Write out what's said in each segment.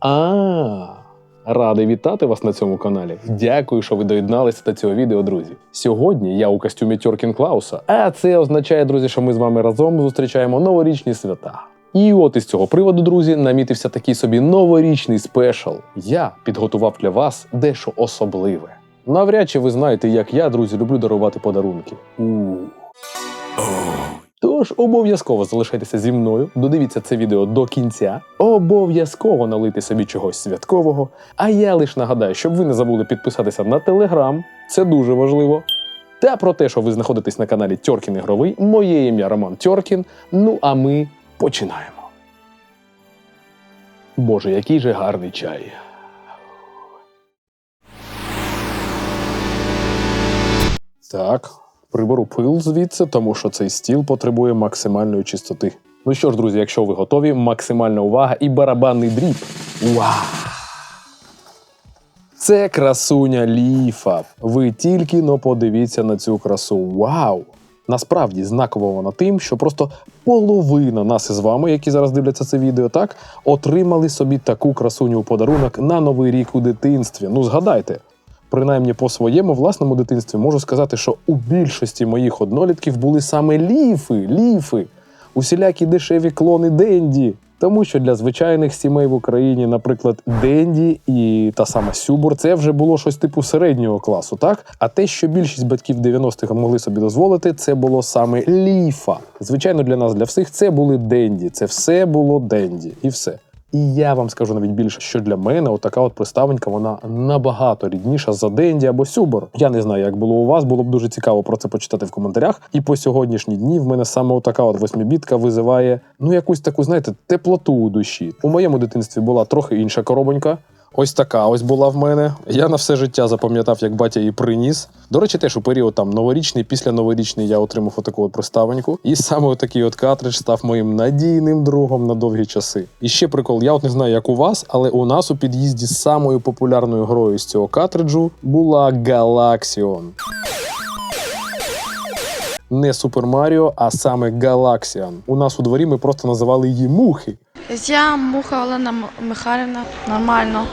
А, радий вітати вас на цьому каналі. Дякую, що ви доєдналися до цього відео, друзі. Сьогодні я у костюмі Тьоркін Клауса, а це означає, друзі, що ми з вами разом зустрічаємо новорічні свята. І от із цього приводу, друзі, намітився такий собі новорічний спешл. Я підготував для вас дещо особливе. Навряд чи ви знаєте, як я, друзі, люблю дарувати подарунки. у Тож обов'язково залишайтеся зі мною, додивіться це відео до кінця. Обов'язково налити собі чогось святкового. А я лише нагадаю, щоб ви не забули підписатися на телеграм, це дуже важливо. Та про те, що ви знаходитесь на каналі Тьоркін Ігровий, моє ім'я Роман Тьоркін. Ну а ми починаємо. Боже, який же гарний чай. Так, приберу пил звідси, тому що цей стіл потребує максимальної чистоти. Ну що ж, друзі, якщо ви готові, максимальна увага і барабанний дріб. Вау! Це красуня ліфа. Ви тільки но подивіться на цю красу. Вау! Насправді знакова вона тим, що просто половина нас із вами, які зараз дивляться це відео, так отримали собі таку красуню у подарунок на новий рік у дитинстві. Ну згадайте, принаймні по своєму власному дитинстві можу сказати, що у більшості моїх однолітків були саме ліфи, ліфи, усілякі дешеві клони Денді. Тому що для звичайних сімей в Україні, наприклад, Денді і та сама Сюбур, це вже було щось типу середнього класу, так? А те, що більшість батьків 90-х могли собі дозволити, це було саме ліфа. Звичайно, для нас, для всіх, це були Денді. Це все було Денді, і все. І я вам скажу навіть більше, що для мене отака от приставонька, вона набагато рідніша за Денді або Сюбор. Я не знаю, як було у вас, було б дуже цікаво про це почитати в коментарях. І по сьогоднішні дні в мене саме отака от восьмібітка визиває ну якусь таку, знаєте, теплоту у душі. У моєму дитинстві була трохи інша коробонька. Ось така ось була в мене. Я на все життя запам'ятав, як батя її приніс. До речі, теж у період там новорічний, після новорічний я отримав отаку от приставоньку. І саме такий от картридж став моїм надійним другом на довгі часи. І ще прикол, я от не знаю, як у вас, але у нас у під'їзді самою популярною грою з цього картриджу була Galaxion. Не Супер Маріо, а саме Galaxian. У нас у дворі ми просто називали її мухи. Я муха Олена Михайлівна. Нормально.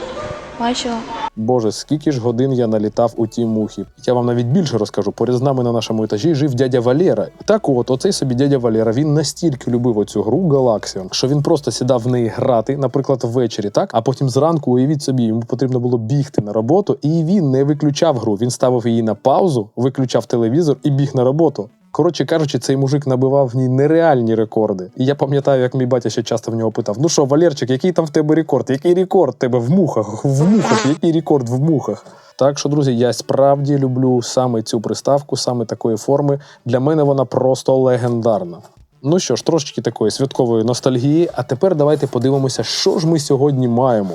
Бачила. Боже, скільки ж годин я налітав у ті мухи. Я вам навіть більше розкажу. Поряд з нами на нашому етажі жив дядя Валера. Так от, оцей собі дядя Валера, він настільки любив оцю гру Galaxion, що він просто сідав в неї грати, наприклад, ввечері, так? А потім зранку, уявіть собі, йому потрібно було бігти на роботу, і він не виключав гру. Він ставив її на паузу, виключав телевізор і біг на роботу. Коротше кажучи, цей мужик набивав в ній нереальні рекорди. І я пам'ятаю, як мій батя ще часто в нього питав: ну що, Валерчик, який там в тебе рекорд? Який рекорд тебе в мухах? В мухах, який рекорд в мухах? Так що, друзі, я справді люблю саме цю приставку, саме такої форми. Для мене вона просто легендарна. Ну що ж, трошечки такої святкової ностальгії. А тепер давайте подивимося, що ж ми сьогодні маємо.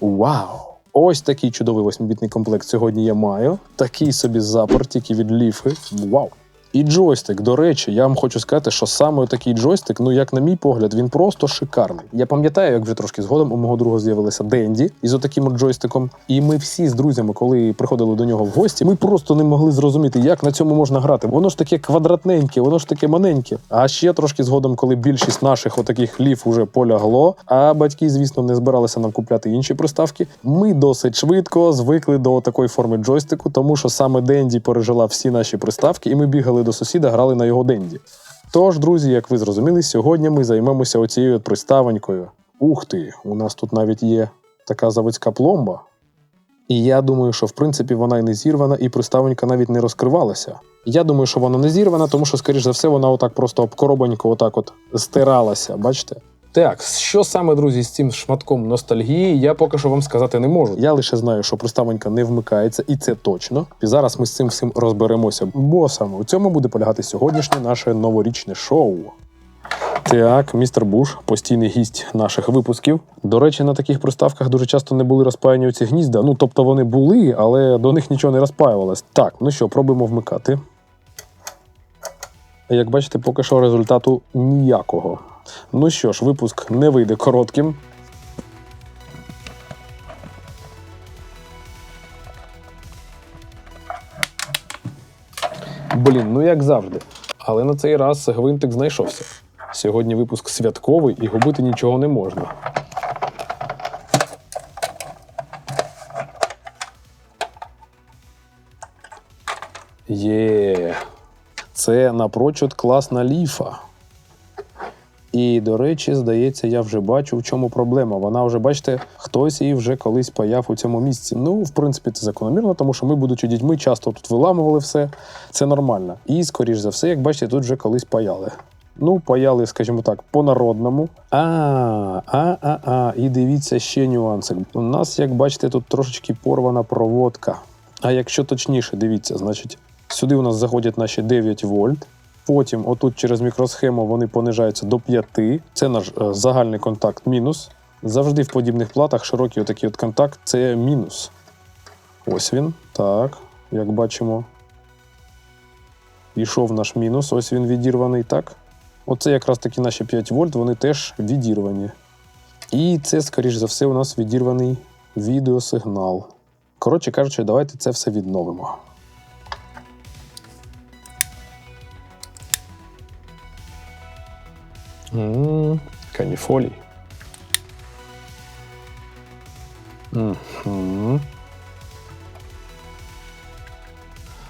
Вау! Ось такий чудовий восьмибітний комплект сьогодні я маю. Такий собі запор, тільки від ліфи. Вау! І джойстик, до речі, я вам хочу сказати, що саме такий джойстик, ну як на мій погляд, він просто шикарний. Я пам'ятаю, як вже трошки згодом у мого друга з'явилася Денді із отаким от джойстиком. І ми всі з друзями, коли приходили до нього в гості, ми просто не могли зрозуміти, як на цьому можна грати. Воно ж таке квадратненьке, воно ж таке маленьке. А ще трошки згодом, коли більшість наших отаких лів уже полягло, а батьки, звісно, не збиралися нам купляти інші приставки. Ми досить швидко звикли до такої форми джойстику, тому що саме Денді пережила всі наші приставки, і ми бігали до сусіда, грали на його Денді. Тож, друзі, як ви зрозуміли, сьогодні ми займемося оцією приставонькою. Ух ти, у нас тут навіть є така заводська пломба. І я думаю, що в принципі вона і не зірвана, і приставонька навіть не розкривалася. Я думаю, що вона не зірвана, тому що, скоріш за все, вона отак просто обкоробоньку отак от стиралася, бачите? Так, що саме, друзі, з цим шматком ностальгії, я поки що вам сказати не можу. Я лише знаю, що приставонька не вмикається, і це точно. І зараз ми з цим всім розберемося. Бо саме у цьому буде полягати сьогоднішнє наше новорічне шоу. Так, містер Буш, постійний гість наших випусків. До речі, на таких приставках дуже часто не були розпаяні ці гнізда. Ну, тобто вони були, але до них нічого не розпаювалось. Так, ну що, пробуємо вмикати. Як бачите, поки що результату ніякого. Ну що ж, випуск не вийде коротким. Блін, ну як завжди. Але на цей раз гвинтик знайшовся. Сьогодні випуск святковий і губити нічого не можна. Є, це напрочуд класна ліфа. І, до речі, здається, я вже бачу, в чому проблема. Вона вже, бачите, хтось її вже колись паяв у цьому місці. Ну, в принципі, це закономірно, тому що ми, будучи дітьми, часто тут виламували все. Це нормально. І, скоріш за все, як бачите, тут вже колись паяли. Ну, паяли, скажімо так, по-народному. А, а, а, а, і дивіться ще нюансик. У нас, як бачите, тут трошечки порвана проводка. А якщо точніше, дивіться, значить, сюди у нас заходять наші 9 вольт. Потім, отут через мікросхему, вони понижаються до 5. Це наш е, загальний контакт мінус. Завжди в подібних платах широкий отакий от контакт це мінус. Ось він. Так, як бачимо. Пішов наш мінус, ось він відірваний, так. Оце якраз таки наші 5 вольт, вони теж відірвані. І це, скоріш за все, у нас відірваний відеосигнал. Коротше кажучи, давайте це все відновимо. М, Каніфолій. Мгм.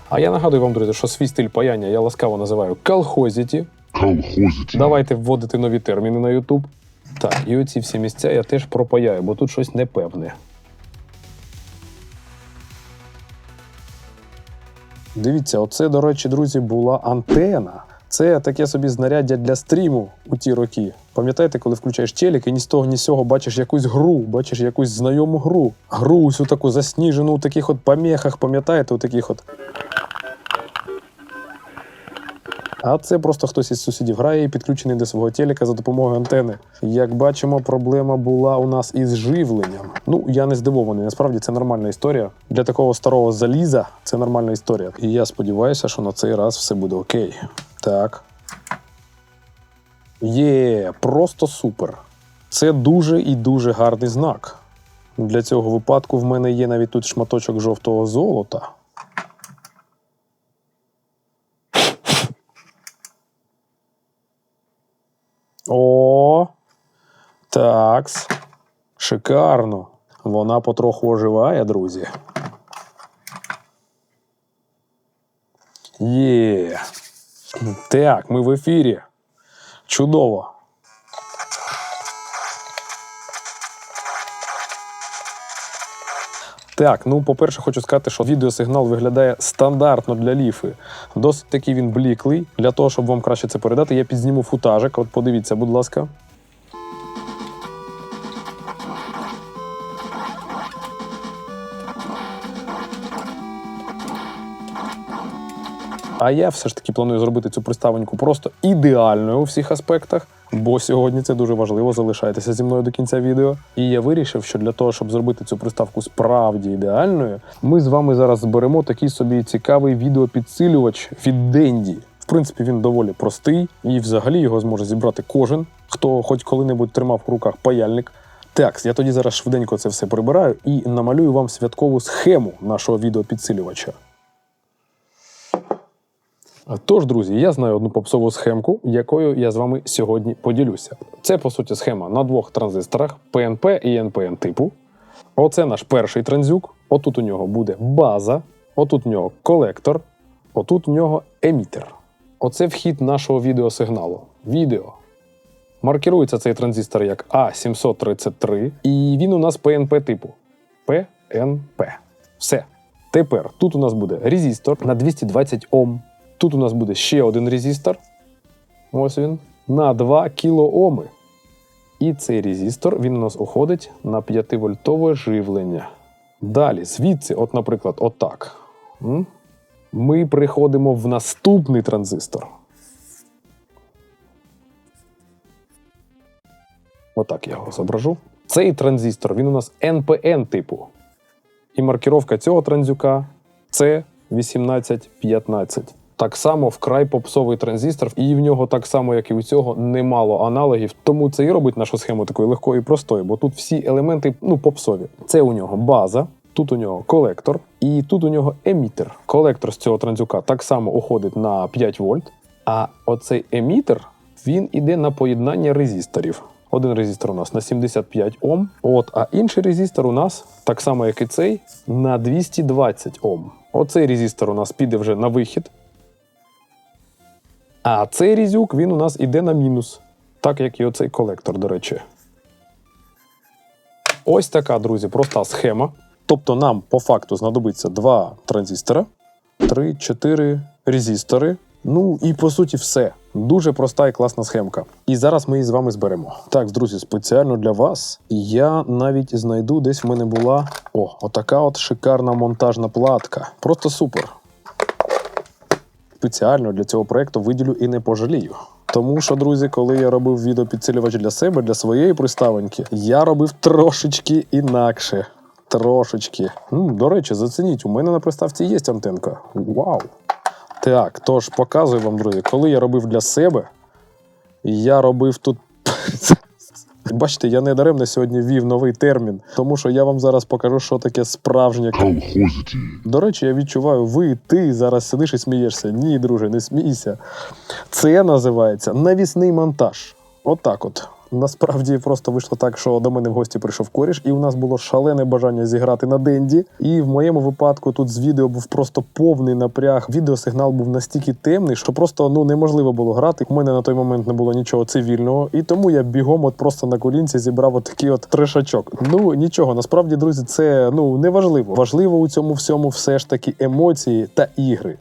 А я нагадую вам, друзі, що свій стиль паяння я ласкаво називаю колхозіті. Колхозите. Давайте вводити нові терміни на YouTube. Так, і оці всі місця я теж пропаяю, бо тут щось непевне. Дивіться, оце, до речі, друзі, була антена. Це таке собі знаряддя для стріму у ті роки. Пам'ятаєте, коли включаєш телек і ні з того, ні з сього бачиш якусь гру, бачиш якусь знайому гру. Гру усю таку засніжену у таких от помехах, пам'ятаєте, у таких от. А це просто хтось із сусідів грає і підключений до свого телека за допомогою антени. Як бачимо, проблема була у нас із живленням. Ну, я не здивований. Насправді це нормальна історія. Для такого старого заліза це нормальна історія. І я сподіваюся, що на цей раз все буде окей. Так. Є, просто супер. Це дуже і дуже гарний знак. Для цього випадку в мене є навіть тут шматочок жовтого золота. О, такс. Шикарно. Вона потроху оживає, друзі. Є. Так, ми в ефірі. Чудово. Так, ну по-перше, хочу сказати, що відеосигнал виглядає стандартно для ліфи. Досить такий він бліклий. Для того, щоб вам краще це передати, я підзніму футажик. От подивіться, будь ласка. А я все ж таки планую зробити цю приставоньку просто ідеальною у всіх аспектах, бо сьогодні це дуже важливо. Залишайтеся зі мною до кінця відео. І я вирішив, що для того, щоб зробити цю приставку справді ідеальною, ми з вами зараз зберемо такий собі цікавий відеопідсилювач від Денді. В принципі, він доволі простий, і взагалі його зможе зібрати кожен, хто хоч коли-небудь тримав в руках паяльник. Так, я тоді зараз швиденько це все прибираю і намалюю вам святкову схему нашого відеопідсилювача. Тож, друзі, я знаю одну попсову схемку, якою я з вами сьогодні поділюся. Це, по суті, схема на двох транзисторах PNP і NPN типу. Оце наш перший транзюк. Отут у нього буде база, отут у нього колектор, отут у нього емітер. Оце вхід нашого відеосигналу. Відео. Маркірується цей транзистор як А733, і він у нас PNP типу. PNP. Все. Тепер тут у нас буде резистор на 220 Ом. Тут у нас буде ще один резистор. Ось він. На 2 кілооми. І цей резистор він у нас уходить на 5-вольтове живлення. Далі, звідси, от, наприклад, отак. Ми приходимо в наступний транзистор. Отак я його зображу. Цей транзистор він у нас NPN типу. І маркіровка цього транзюка це 1815. Так само вкрай попсовий транзистор, і в нього так само, як і у цього, немало аналогів. Тому це і робить нашу схему такою легкою і простою, бо тут всі елементи ну, попсові. Це у нього база, тут у нього колектор, і тут у нього емітер. Колектор з цього транзюка так само уходить на 5 вольт. А оцей емітер він іде на поєднання резисторів. Один резистор у нас на 75 Ом, от, а інший резистор у нас, так само як і цей, на 220 Ом. Оцей резистор у нас піде вже на вихід. А цей різюк він у нас іде на мінус. Так як і оцей колектор, до речі. Ось така, друзі, проста схема. Тобто нам по факту знадобиться два транзистора, 3-4 резистори. Ну і по суті все. Дуже проста і класна схемка. І зараз ми її з вами зберемо. Так, друзі, спеціально для вас я навіть знайду, десь в мене була о, отака от шикарна монтажна платка. Просто супер. Спеціально для цього проекту виділю і не пожалію. Тому що, друзі, коли я робив відеопідсилювач для себе, для своєї приставоньки, я робив трошечки інакше. Трошечки. М, до речі, зацініть, у мене на приставці є антенка. Вау! Так, тож показую вам, друзі, коли я робив для себе, я робив тут. Бачите, я не даремно сьогодні ввів новий термін, тому що я вам зараз покажу, що таке справжнє колхозіті. до речі, я відчуваю, ви, ти зараз сидиш і смієшся. Ні, друже, не смійся. Це називається навісний монтаж. Отак от. Насправді просто вийшло так, що до мене в гості прийшов коріш, і у нас було шалене бажання зіграти на денді. І в моєму випадку тут з відео був просто повний напряг. Відеосигнал був настільки темний, що просто ну неможливо було грати. У мене на той момент не було нічого цивільного, і тому я бігом, от просто на колінці зібрав от от трешачок. Ну нічого, насправді, друзі, це ну не важливо. Важливо у цьому всьому все ж таки емоції та ігри.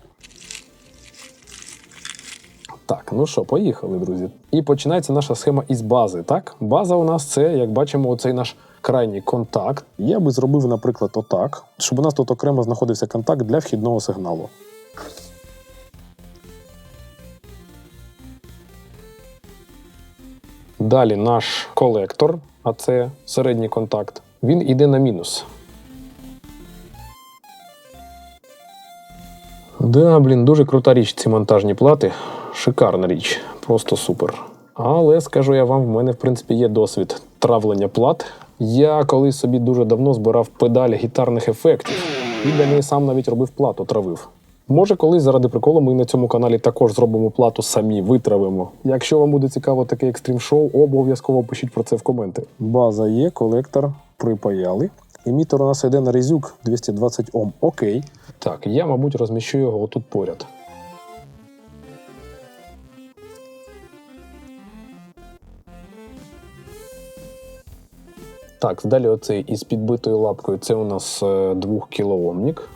Так, ну що, поїхали, друзі. І починається наша схема із бази. Так, база у нас це, як бачимо, оцей наш крайній контакт. Я би зробив, наприклад, отак, щоб у нас тут окремо знаходився контакт для вхідного сигналу. Далі наш колектор, а це середній контакт, він іде на мінус. Да, блін, дуже крута річ ці монтажні плати. Шикарна річ, просто супер. Але скажу я вам, в мене в принципі є досвід травлення плат. Я колись собі дуже давно збирав педалі гітарних ефектів і для неї сам навіть робив плату, травив. Може, колись заради приколу ми на цьому каналі також зробимо плату самі, витравимо. Якщо вам буде цікаво таке екстрім шоу, обов'язково пишіть про це в коменти. База є, колектор припаяли. Емітер у нас йде на резюк 220 Ом. Окей. Так, я, мабуть, розміщу його отут поряд. Так, далі оцей із підбитою лапкою це у нас 2 кілоомник.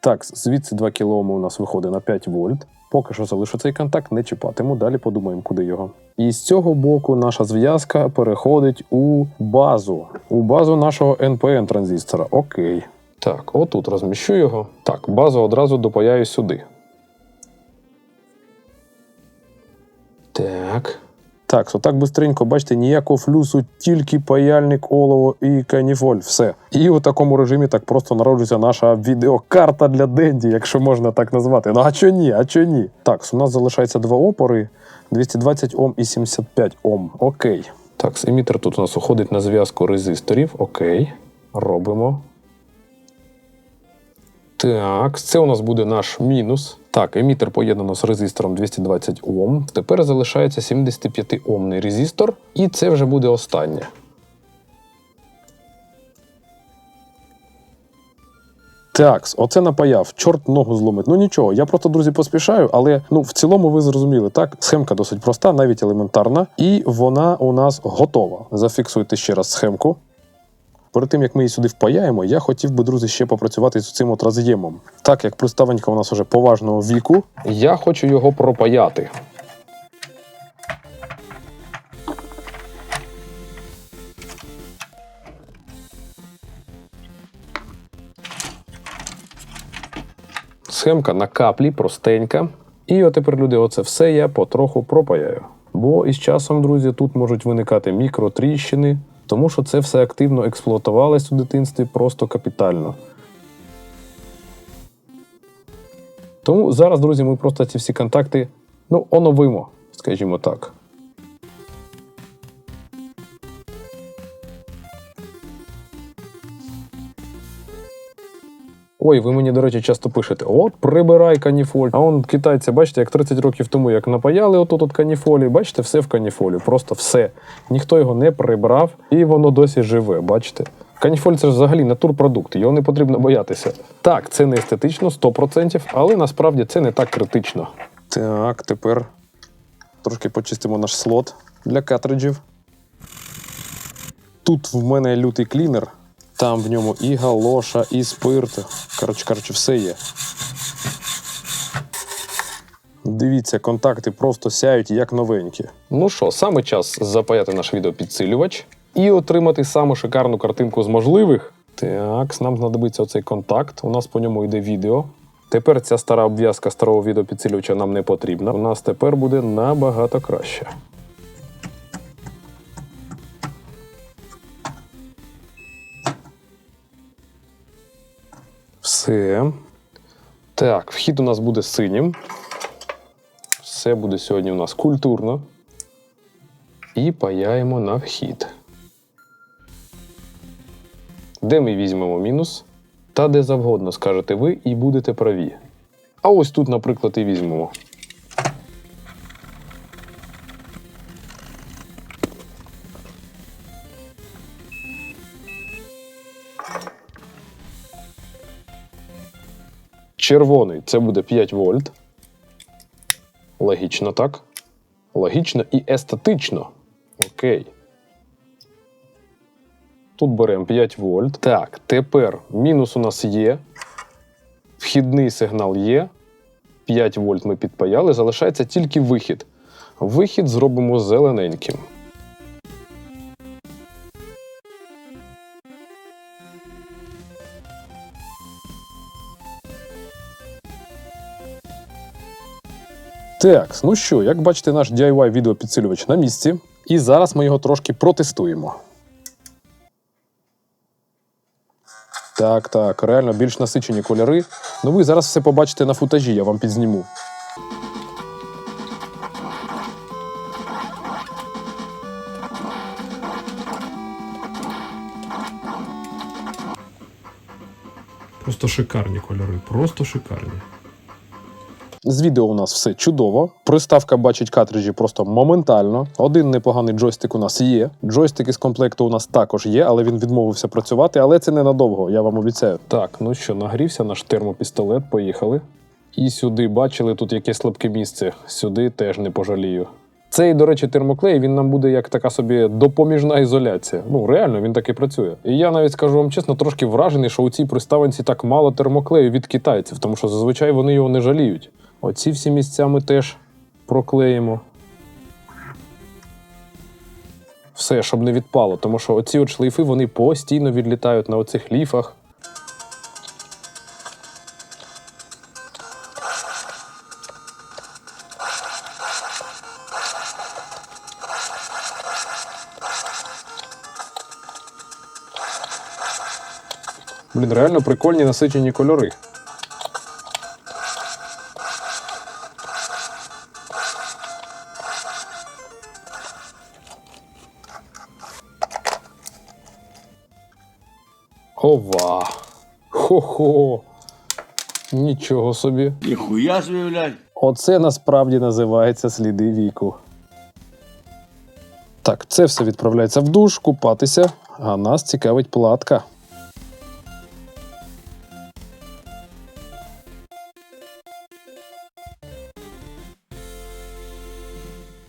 Так, звідси 2 кілооми у нас виходить на 5 вольт. Поки що залишу цей контакт, не чіпатиму, далі подумаємо, куди його. І з цього боку наша зв'язка переходить у базу, у базу нашого NPN транзистора. Окей. Так, отут розміщу його. Так, базу одразу допаяю сюди. Так, so так бистренько, бачите, ніякого флюсу, тільки паяльник, олово і каніфоль. Все. І у такому режимі так просто народжується наша відеокарта для Денді, якщо можна так назвати. Ну а чо ні? А чо ні? Так, у нас залишається два опори: 220 Ом і 75 Ом. Окей. Так, емітер тут у нас уходить на зв'язку резисторів. Окей. Робимо. Так, це у нас буде наш мінус. Так, емітер поєднано з резистором 220 Ом. Тепер залишається 75 омний резистор, і це вже буде останнє. Так, оце напаяв, чорт ногу зломить. Ну нічого, я просто, друзі, поспішаю, але ну в цілому ви зрозуміли, так? Схемка досить проста, навіть елементарна, і вона у нас готова. Зафіксуйте ще раз схемку. Перед тим як ми її сюди впаяємо, я хотів би, друзі, ще попрацювати з цим от роз'ємом. Так як приставонька у нас вже поважного віку, я хочу його пропаяти. Схемка на каплі, простенька. І от тепер, люди, оце все я потроху пропаяю. Бо із часом, друзі, тут можуть виникати мікротріщини, тому що це все активно експлуатувалось у дитинстві просто капітально. Тому зараз, друзі, ми просто ці всі контакти ну, оновимо, скажімо так. Ой, ви мені, до речі, часто пишете: от прибирай каніфоль. А он китайці, бачите, як 30 років тому, як напаяли отут от каніфолі, бачите, все в каніфолі, просто все. Ніхто його не прибрав, і воно досі живе, бачите. Каніфоль це ж взагалі натурпродукт, його не потрібно боятися. Так, це не естетично, 100%, але насправді це не так критично. Так, тепер трошки почистимо наш слот для картриджів. Тут в мене лютий клінер, там в ньому і галоша, і спирт. Коротше, коротше, все є. Дивіться, контакти просто сяють як новенькі. Ну що, саме час запаяти наш відеопідсилювач і отримати саму шикарну картинку з можливих. Так, нам знадобиться оцей контакт. У нас по ньому йде відео. Тепер ця стара обв'язка старого відеопідсилювача нам не потрібна. У нас тепер буде набагато краще. Все. Так, вхід у нас буде синім. Все буде сьогодні у нас культурно. І паяємо на вхід. Де ми візьмемо мінус? Та де завгодно скажете ви і будете праві. А ось тут, наприклад, і візьмемо. Червоний це буде 5 вольт. Логічно, так? Логічно і естетично. Окей. Тут беремо 5 вольт. Так, тепер мінус у нас є. Вхідний сигнал є. 5 вольт ми підпаяли. Залишається тільки вихід. Вихід зробимо зелененьким. Так, ну що, як бачите, наш DIY відеопідсилювач на місці. І зараз ми його трошки протестуємо. Так, так, реально більш насичені кольори. Ну ви зараз все побачите на футажі, я вам підзніму. Просто шикарні кольори, просто шикарні. З відео у нас все чудово. Приставка бачить картриджі просто моментально. Один непоганий джойстик у нас є. Джойстик із комплекту у нас також є, але він відмовився працювати, але це ненадовго, я вам обіцяю. Так, ну що, нагрівся наш термопістолет, поїхали. І сюди бачили тут яке слабке місце. Сюди теж не пожалію. Цей, до речі, термоклей він нам буде як така собі допоміжна ізоляція. Ну реально він так і працює. І я навіть скажу вам чесно, трошки вражений, що у цій приставанці так мало термоклею від китайців, тому що зазвичай вони його не жаліють. Оці всі місця ми теж проклеїмо. Все, щоб не відпало, тому що оці от шлейфи вони постійно відлітають на оцих ліфах. Блін, реально прикольні насичені кольори. Хо-хо! Нічого собі. Ніхуя собі, блядь. Оце насправді називається сліди віку. Так, це все відправляється в душ, купатися, а нас цікавить платка.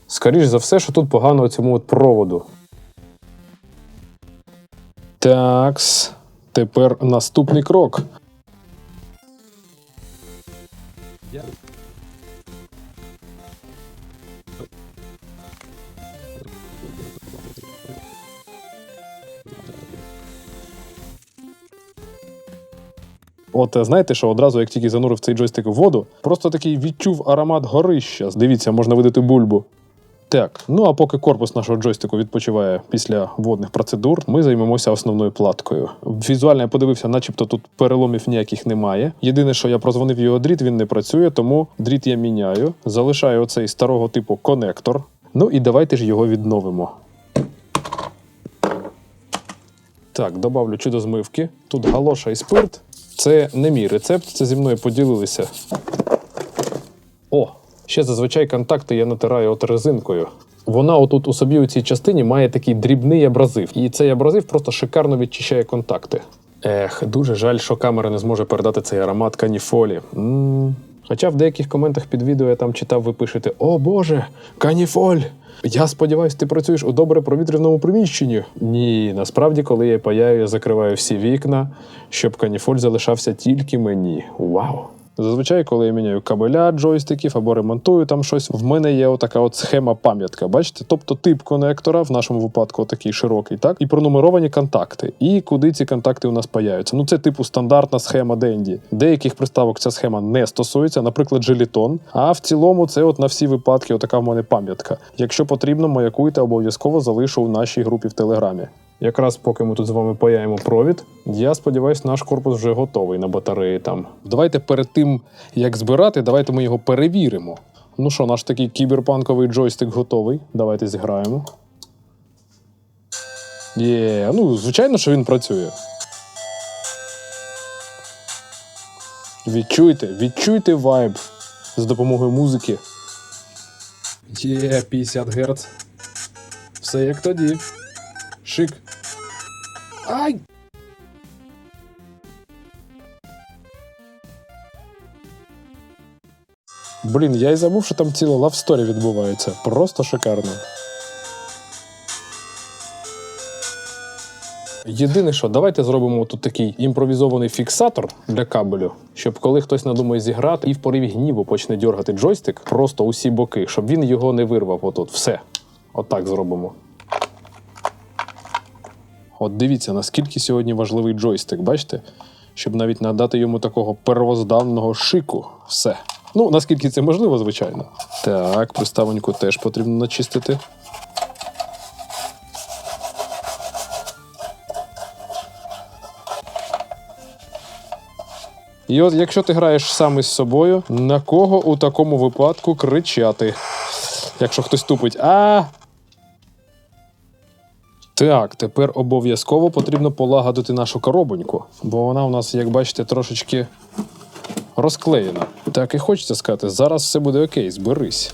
Скоріш за все, що тут погано цьому от проводу. Такс. Тепер наступний крок. От е, знаєте, що одразу, як тільки занурив цей джойстик в воду, просто такий відчув аромат горища. Дивіться, можна видати бульбу. Так, ну а поки корпус нашого джойстику відпочиває після водних процедур, ми займемося основною платкою. Візуально я подивився, начебто тут переломів ніяких немає. Єдине, що я прозвонив його дріт, він не працює, тому дріт я міняю. Залишаю оцей старого типу конектор. Ну і давайте ж його відновимо. Так, добавлю чудо змивки. Тут галоша і спирт. Це не мій рецепт, це зі мною поділилися. Ще зазвичай контакти я натираю от резинкою. Вона отут у собі у цій частині має такий дрібний абразив, і цей абразив просто шикарно відчищає контакти. Ех, дуже жаль, що камера не зможе передати цей аромат каніфолі. м Хоча в деяких коментах під відео я там читав, ви пишете: О Боже, каніфоль! Я сподіваюся, ти працюєш у добре провітряному приміщенні. Ні, насправді, коли я паяю, я закриваю всі вікна, щоб каніфоль залишався тільки мені. Вау! Зазвичай, коли я міняю кабеля джойстиків або ремонтую там щось, в мене є отака от схема пам'ятка. Бачите? Тобто тип конектора, в нашому випадку такий широкий, так, і пронумеровані контакти. І куди ці контакти у нас паяються. Ну це типу стандартна схема Денді. Деяких приставок ця схема не стосується, наприклад, желітон. А в цілому це от на всі випадки, отака в мене пам'ятка. Якщо потрібно, маякуйте, обов'язково залишу у нашій групі в Телеграмі. Якраз поки ми тут з вами паяємо провід, я сподіваюся, наш корпус вже готовий на батареї там. Давайте перед тим, як збирати, давайте ми його перевіримо. Ну що, наш такий кіберпанковий джойстик готовий. Давайте зіграємо. Є, ну, звичайно, що він працює. Відчуйте, відчуйте вайб з допомогою музики. Є 50 Гц. Все як тоді. Шик. Ай! Блін, я й забув, що там ціла лавсторі відбувається. Просто шикарно. Єдине, що давайте зробимо тут такий імпровізований фіксатор для кабелю, щоб коли хтось надумає зіграти і в пориві гніву почне дьоргати джойстик, просто усі боки, щоб він його не вирвав отут. Все. Отак зробимо. От дивіться, наскільки сьогодні важливий джойстик, бачите? Щоб навіть надати йому такого первозданного шику. Все. Ну, наскільки це можливо, звичайно. Так, приставоньку теж потрібно начистити. І от якщо ти граєш сам із собою, на кого у такому випадку кричати? Якщо хтось тупить, а так, тепер обов'язково потрібно полагодити нашу коробоньку, бо вона у нас, як бачите, трошечки розклеєна. Так і хочеться сказати, зараз все буде окей, зберись.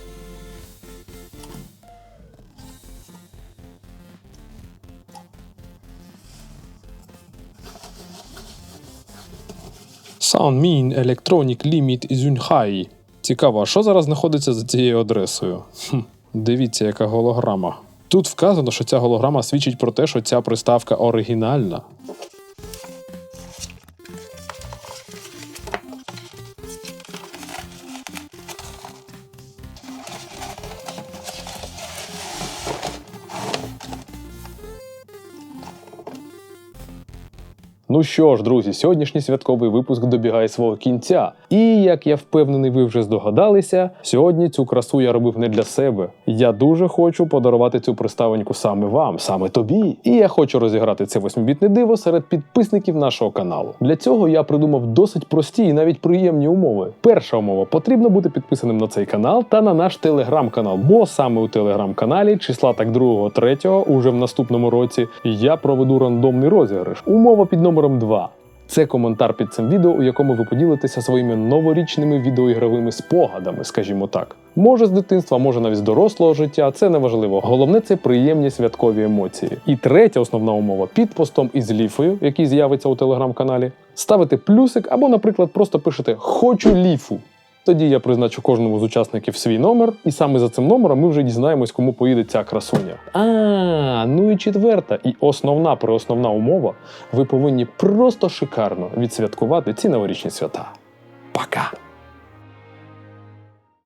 Sunmin Electronic Limit Izunhai. Цікаво, а що зараз знаходиться за цією адресою? Хм, дивіться, яка голограма. Тут вказано, що ця голограма свідчить про те, що ця приставка оригінальна. Ну що ж, друзі, сьогоднішній святковий випуск добігає свого кінця. І як я впевнений, ви вже здогадалися, сьогодні цю красу я робив не для себе. Я дуже хочу подарувати цю приставоньку саме вам, саме тобі. І я хочу розіграти це восьмибітне диво серед підписників нашого каналу. Для цього я придумав досить прості і навіть приємні умови. Перша умова потрібно бути підписаним на цей канал та на наш телеграм-канал, бо саме у телеграм-каналі, числа так 2-3, уже в наступному році, я проведу рандомний розіграш. Умова під номером 2. Це коментар під цим відео, у якому ви поділитеся своїми новорічними відеоігровими спогадами, скажімо так. Може з дитинства, може навіть з дорослого життя, це не важливо. Головне це приємні святкові емоції. І третя основна умова під постом із ліфою, який з'явиться у телеграм-каналі, ставити плюсик або, наприклад, просто пишете Хочу ліфу. Тоді я призначу кожному з учасників свій номер, і саме за цим номером ми вже дізнаємось, кому поїде ця красуня. А, ну і четверта, і основна приосновна умова: ви повинні просто шикарно відсвяткувати ці новорічні свята. Пока!